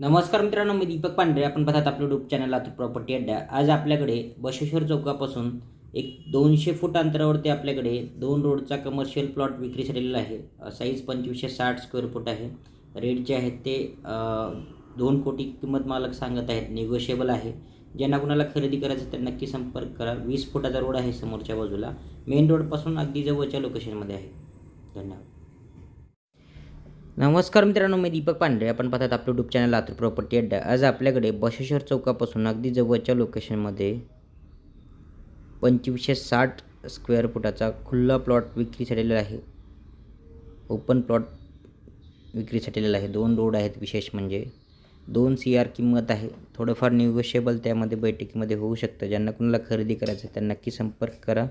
नमस्कार मित्रांनो मी दीपक पांढरे. आपण पाहतात आपलं युट्यूब चॅनल लातूर प्रॉपर्टी अड्डा. आज आपल्याकडे बशेश्वर चौकापासून एक दोनशे फूट अंतरावरती आपल्याकडे दोन रोडचा कमर्शियल प्लॉट विक्री झालेला आहे. साईज पंचवीसशे साठ स्क्वेअर फूट आहे. रेट जे आहेत ते दोन कोटी किंमत मालक सांगत आहेत. निगोशिएबल आहे. ज्यांना कुणाला खरेदी करायचं तर नक्की संपर्क करा. वीस फुटाचा रोड आहे समोरच्या बाजूला. मेन रोडपासून अगदी जवळच्या लोकेशनमध्ये आहे. धन्यवाद. नमस्कार मित्रांनो मी दीपक पांढरे. आपण पाहतात आपलं युट्यूब चॅनल लातूर प्रॉपर्टी अड्डा. आज आपल्याकडे बशेश्वर चौकापासून अगदी जवळच्या लोकेशनमध्ये पंचवीसशे साठ स्क्वेअर फुटाचा खुल्ला प्लॉट विक्रीसाठी आलेला आहे. ओपन प्लॉट विक्रीसाठी आलेला आहे. दोन रोड आहेत विशेष म्हणजे. दोन सी आर किंमत आहे. थोडंफार निगोशिएबल त्यामध्ये बैठकीमध्ये होऊ शकतं. ज्यांना कुणाला खरेदी करायचं आहे त्यांना नक्की संपर्क करा.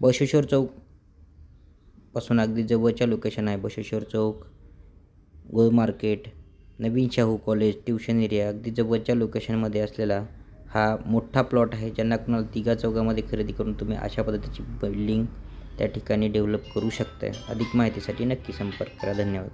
बशेश्वर चौकपासून अगदी जवळच्या लोकेशन आहे बशेश्वर चौक. गोल मार्केट नवीन शाहू कॉलेज ट्युशन एरिया अगदी जवळच्या लोकेशनमध्ये असलेला हा मोठा प्लॉट आहे ज्यांना कुणाला तिघा चौकामध्ये खरेदी करून तुम्ही अशा पद्धतीची बिल्डिंग त्या ठिकाणी डेव्हलप करू शकता अधिक माहितीसाठी नक्की संपर्क करा. धन्यवाद.